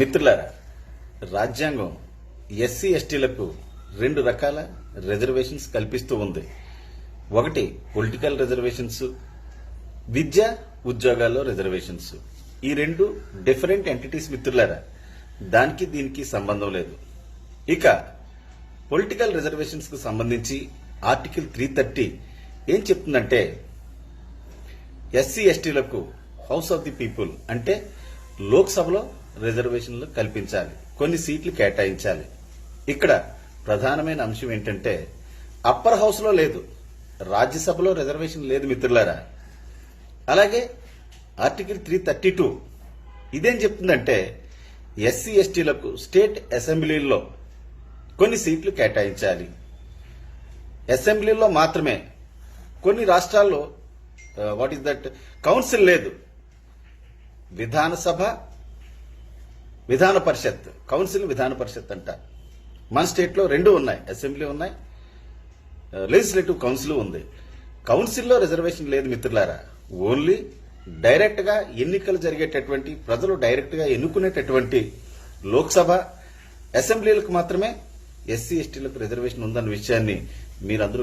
మిత్రులారా రాజ్యాంగం ఎస్సీ ఎస్టీలకు రెండు రకాల రిజర్వేషన్స్ కల్పిస్తూ ఉంది. ఒకటి పొలిటికల్ రిజర్వేషన్స్ విద్య ఉద్యోగాల్లో రిజర్వేషన్స్ ఈ రెండు డిఫరెంట్ ఎంటిటీస్ మిత్రులారా దానికి దీనికి సంబంధం లేదు. ఇక పొలిటికల్ రిజర్వేషన్స్కు సంబంధించి ఆర్టికల్ త్రీ థర్టీ ఏం చెప్తుందంటే ఎస్సీ ఎస్టీలకు హౌస్ ఆఫ్ ది పీపుల్ అంటే లోక్సభలో రిజర్వేషన్లు కల్పించాలి. కొన్ని సీట్లు కేటాయించాలి. ఇక్కడ ప్రధానమైన అంశం ఏంటంటే అప్పర్ హౌస్లో లేదు. రాజ్యసభలో రిజర్వేషన్ లేదు మిత్రులారా. అలాగే ఆర్టికల్ త్రీ థర్టీ టూ ఇదేం చెప్తుందంటే ఎస్సీ ఎస్టీలకు స్టేట్ అసెంబ్లీల్లో కొన్ని సీట్లు కేటాయించాలి. అసెంబ్లీలో మాత్రమే. కొన్ని రాష్ట్రాల్లో వాట్ ఈస్ దట్ కౌన్సిల్ లేదు. విధానసభ విధాన పరిషత్ కౌన్సిల్ విధాన పరిషత్ అంట. మన స్టేట్లో రెండు ఉన్నాయి అసెంబ్లీ ఉన్నాయి లెజిస్లేటివ్ కౌన్సిల్ ఉంది. కౌన్సిల్లో రిజర్వేషన్ లేదు మిత్రులారా. ఓన్లీ డైరెక్ట్గా ఎన్నికలు జరిగేటటువంటి ప్రజలు డైరెక్ట్గా ఎన్నుకునేటటువంటి లోక్సభ అసెంబ్లీలకు మాత్రమే ఎస్సీ ఎస్టీలకు రిజర్వేషన్ ఉందన్న విషయాన్ని మీరందరూ